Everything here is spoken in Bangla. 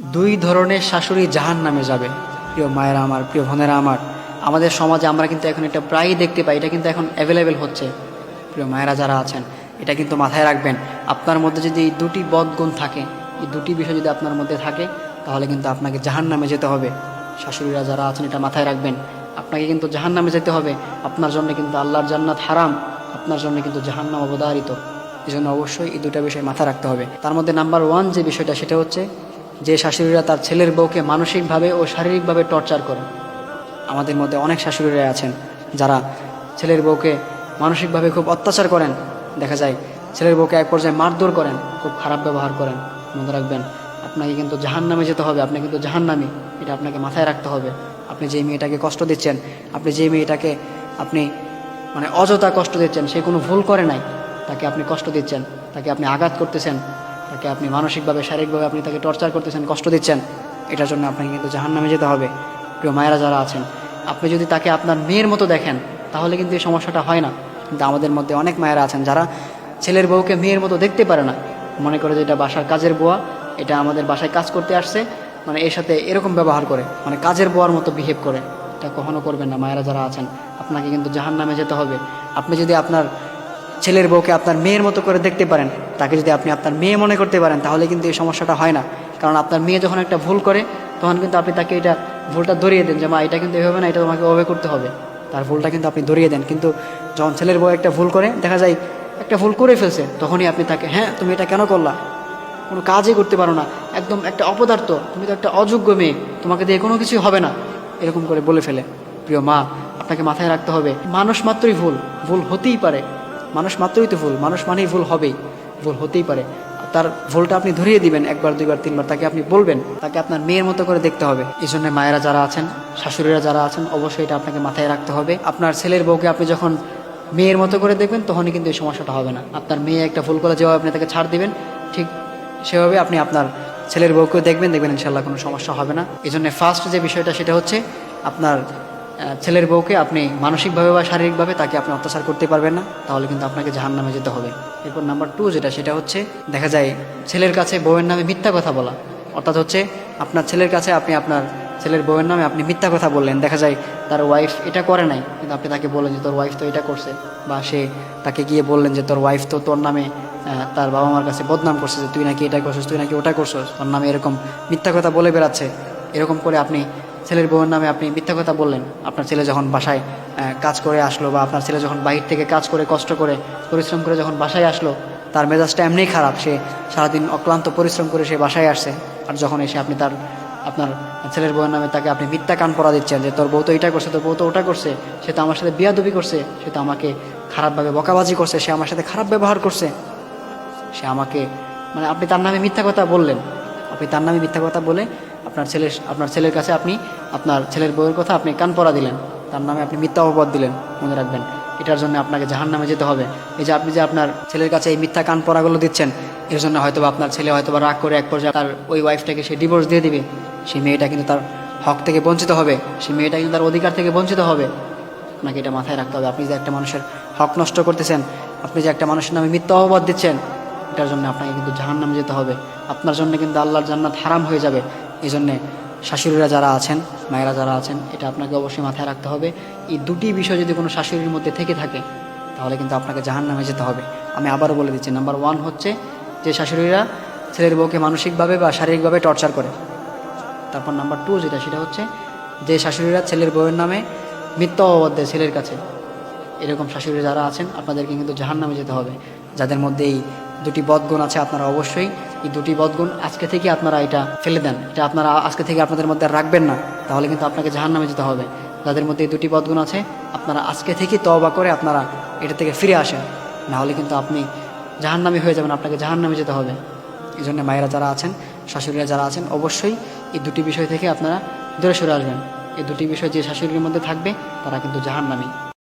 দুই ধরনের শাশুড়ি জাহান নামে যাবে। প্রিয় মায়েরা আমার, প্রিয় বোনেরা আমার, আমাদের সমাজে আমরা কিন্তু এখন এটা প্রায়ই দেখতে পাই, এটা কিন্তু এখন অ্যাভেলেবেল হচ্ছে। প্রিয় মায়েরা যারা আছেন, এটা কিন্তু মাথায় রাখবেন, আপনার মধ্যে যদি এই দুটি বদগুণ থাকে, এই দুটি বিষয় যদি আপনার মধ্যে থাকে, তাহলে কিন্তু আপনাকে জাহান নামে যেতে হবে। শাশুড়িরা যারা আছেন, এটা মাথায় রাখবেন, আপনাকে কিন্তু জাহান নামে যেতে হবে। আপনার জন্য কিন্তু আল্লাহর জান্নাত হারাম, আপনার জন্য কিন্তু জাহান্নাম অবধারিত। এই জন্য অবশ্যই এই দুটা বিষয় মাথায় রাখতে হবে। তার মধ্যে নাম্বার ওয়ান যে বিষয়টা, সেটা হচ্ছে যে শাশুড়িরা তার ছেলের বউকে মানসিকভাবে ও শারীরিকভাবে টর্চার করে। আমাদের মধ্যে অনেক শাশুড়িরা আছেন যারা ছেলের বউকে মানসিকভাবে খুব অত্যাচার করেন। দেখা যায় ছেলের বউকে এক পর্যায়ে মারধর করেন, খুব খারাপ ব্যবহার করেন। মনে রাখবেন, আপনাকে কিন্তু জাহান নামে যেতে হবে, আপনি কিন্তু জাহান নামি এটা আপনাকে মাথায় রাখতে হবে। আপনি যে মেয়েটাকে কষ্ট দিচ্ছেন, আপনি যে মেয়েটাকে আপনি মানে অযথা কষ্ট দিচ্ছেন, সে কোনো ভুল করে নাই। তাকে আপনি কষ্ট দিচ্ছেন, তাকে আপনি আঘাত করতেছেন। তাকে আপনি মানসিকভাবে, শারীরিকভাবে আপনি তাকে টর্চার করতেছেন, কষ্ট দিচ্ছেন, এটার জন্য আপনাকে কিন্তু জাহান নামে যেতে হবে। প্রিয় মায়েরা যারা আছেন, আপনি যদি তাকে আপনার মেয়ের মতো দেখেন, তাহলে কিন্তু এই সমস্যাটা হয় না। কিন্তু আমাদের মধ্যে অনেক মায়েরা আছেন যারা ছেলের বউকে মেয়ের মতো দেখতে পারে না। মনে করে যে এটা বাসার কাজের বোয়া, এটা আমাদের বাসায় কাজ করতে আসছে মানে এর সাথে এরকম ব্যবহার করে মানে কাজের বোয়ার মতো বিহেভ করে। এটা কখনো করবেন না মায়েরা যারা আছেন। আপনাকে কিন্তু জাহান নামে যেতে হবে। আপনি যদি আপনার ছেলের বউকে আপনার মেয়ের মতো করে দেখতে পারেন, তাকে যদি আপনি আপনার মেয়ে মনে করতে পারেন, তাহলে কিন্তু এই সমস্যাটা হয় না। কারণ আপনার মেয়ে যখন একটা ভুল করে, তখন কিন্তু আপনি তাকে এটা ভুলটা ধরিয়ে দেন যে, মা, এটা কিন্তু এভাবে না, এটা তোমাকে ওভাবে করতে হবে। তার ভুলটা কিন্তু আপনি ধরিয়ে দেন। কিন্তু যখন ছেলের বউ একটা ভুল করে, দেখা যায় একটা ভুল করে ফেলছে, তখনই আপনি তাকে হ্যাঁ তুমি এটা কেন করলা? কোনো কাজই করতে পারো না। একদম একটা অপদার্থ, তুমি তো একটা অযোগ্য মেয়ে, তোমাকে দিয়ে কোনো কিছু হবে না। এরকম করে বলে ফেলে। প্রিয় মা, আপনাকে মাথায় রাখতে হবে, মানুষ মাত্রই ভুল ভুল হতেই পারে। মানুষ মাত্রই তো ভুল, মানুষ মানেই ভুল হবেই, ভুল হতেই পারে। তার ভুলটা আপনি ধরিয়ে দিবেন একবার, দুইবার, তিনবার, তাকে আপনি বলবেন, তাকে আপনার মেয়ের মতো করে দেখতে হবে। এই জন্য মায়েরা যারা আছেন, শাশুড়িরা যারা আছেন, অবশ্যই এটা আপনাকে মাথায় রাখতে হবে। আপনার ছেলের বউকে আপনি যখন মেয়ের মতো করে দেখবেন, তখনই কিন্তু এই সমস্যাটা হবে না। আপনার মেয়ে একটা ভুল করে যেভাবে আপনি তাকে ছাড় দিবেন, ঠিক সেভাবে আপনি আপনার ছেলের বউকেও দেখবেন দেখবেন ইনশাল্লাহ কোনো সমস্যা হবে না। এই জন্য ফার্স্ট যে বিষয়টা, সেটা হচ্ছে আপনার ছেলের বউকে আপনি মানসিকভাবে বা শারীরিকভাবে তাকে আপনি অত্যাচার করতে পারবেন না, তাহলে কিন্তু আপনাকে জাহান নামে যেতে হবে। এরপর নাম্বার টু যেটা, সেটা হচ্ছে, দেখা যায় ছেলের কাছে বউয়ের নামে মিথ্যা কথা বলা। অর্থাৎ হচ্ছে, আপনার ছেলের কাছে আপনি আপনার ছেলের বউয়ের নামে আপনি মিথ্যা কথা বললেন। দেখা যায় তার ওয়াইফ এটা করে নাই, কিন্তু আপনি তাকে বললেন যে, তোর ওয়াইফ তো এটা করছে। বা সে তাকে গিয়ে বললেন যে, তোর ওয়াইফ তো তোর নামে তার বাবা মার কাছে বদনাম করছে যে, তুই নাকি এটা করছিস, তুই নাকি ওটা করছিস। তোর নামে এরকম মিথ্যা কথা বলে বেড়াচ্ছে। এরকম করে আপনি ছেলের বউয়ের নামে আপনি মিথ্যা কথা বললেন। আপনার ছেলে যখন বাসায় কাজ করে আসলো বা আপনার ছেলে যখন বাহির থেকে কাজ করে, কষ্ট করে, পরিশ্রম করে যখন বাসায় আসলো, তার মেজাজটা এমনিই খারাপ। সে সারাদিন অক্লান্ত পরিশ্রম করে সে বাসায় আসছে। আর যখন এসে আপনি তার, আপনার ছেলের বউয়ের নামে তাকে আপনি মিথ্যা কান পড়া দিচ্ছেন যে, তোর বউ তো এটা করছে, তোর বউ তো ওটা করছে, সে তো আমার সাথে বিয়াদবি করছে, সে তো আমাকে খারাপভাবে বকাবাজি করছে, সে আমার সাথে খারাপ ব্যবহার করছে। সে আমাকে মানে আপনি তার নামে মিথ্যা কথা বললেন। আপনি তার নামে মিথ্যা কথা বলে আপনার ছেলের আপনার ছেলের কাছে আপনি আপনার ছেলের বউয়ের কথা আপনি কান পড়া দিলেন। তার নামে আপনি মিথ্যা অপবাদ দিলেন, মনে রাখবেন। এটার জন্য আপনাকে জাহান নামে যেতে হবে। এই যে আপনি যে আপনার ছেলের কাছে এই মিথ্যা কান পড়াগুলো দিচ্ছেন, এর জন্য হয়তো আপনার ছেলে হয়তো রাগ করে এক পর্যায়ে তার ওই ওয়াইফটাকে সে ডিভোর্স দিয়ে দিবে। সেই মেয়েটা কিন্তু তার হক থেকে বঞ্চিত হবে। সেই মেয়েটা কিন্তু তার অধিকার থেকে বঞ্চিত হবে। আপনাকে এটা মাথায় রাখতে হবে। আপনি যে একটা মানুষের হক নষ্ট করতেছেন, আপনি যে একটা মানুষের নামে মিথ্যা অপবাদ দিচ্ছেন, এটার জন্য আপনাকে কিন্তু জাহান নামে যেতে হবে। আপনার জন্য কিন্তু আল্লাহর জান্নাত হারাম হয়ে যাবে। এই জন্যে শাশুড়িরা যারা আছেন, মায়েরা যারা আছেন, এটা আপনাকে অবশ্যই মাথায় রাখতে হবে। এই দুটি বিষয় যদি কোনো শাশুড়ির মধ্যে থেকে থাকে, তাহলে কিন্তু আপনাকে জাহান নামে যেতে হবে। আমি আবারও বলে দিচ্ছি নাম্বার ওয়ান হচ্ছে যে শাশুড়িরা ছেলের বউকে মানসিকভাবে বা শারীরিকভাবে টর্চার করে। তারপর নাম্বার টু যেটা, সেটা হচ্ছে যে শাশুড়িরা ছেলের বউয়ের নামে মিথ্যা অবাদ দেয় ছেলের কাছে। এরকম শাশুড়ি যারা আছেন, আপনাদেরকে কিন্তু জাহান নামে যেতে হবে। যাদের মধ্যে এই দুটি বদগুণ আছে, আপনারা অবশ্যই এই দুটি বদগুণ আজকে থেকে আপনারা এটা ফেলে দেন। এটা আপনারা আজকে থেকে আপনাদের মধ্যে রাখবেন না। তাহলে কিন্তু আপনাকে জাহান নামে যেতে হবে। যাদের মধ্যে এই দুটি বদগুণ আছে, আপনারা আজকে থেকে তবা করে আপনারা এটা থেকে ফিরে আসেন। না হলে কিন্তু আপনি জাহান্নামি হয়ে যাবেন, আপনাকে জাহান্নামে যেতে হবে। এই জন্য মায়েরা যারা আছেন, শাশুড়িরা যারা আছেন, অবশ্যই এই দুটি বিষয় থেকে আপনারা দূরে সরে আসবেন। এই দুটি বিষয় যে শাশুড়ির মধ্যে থাকবে, তারা কিন্তু জাহান্নামী।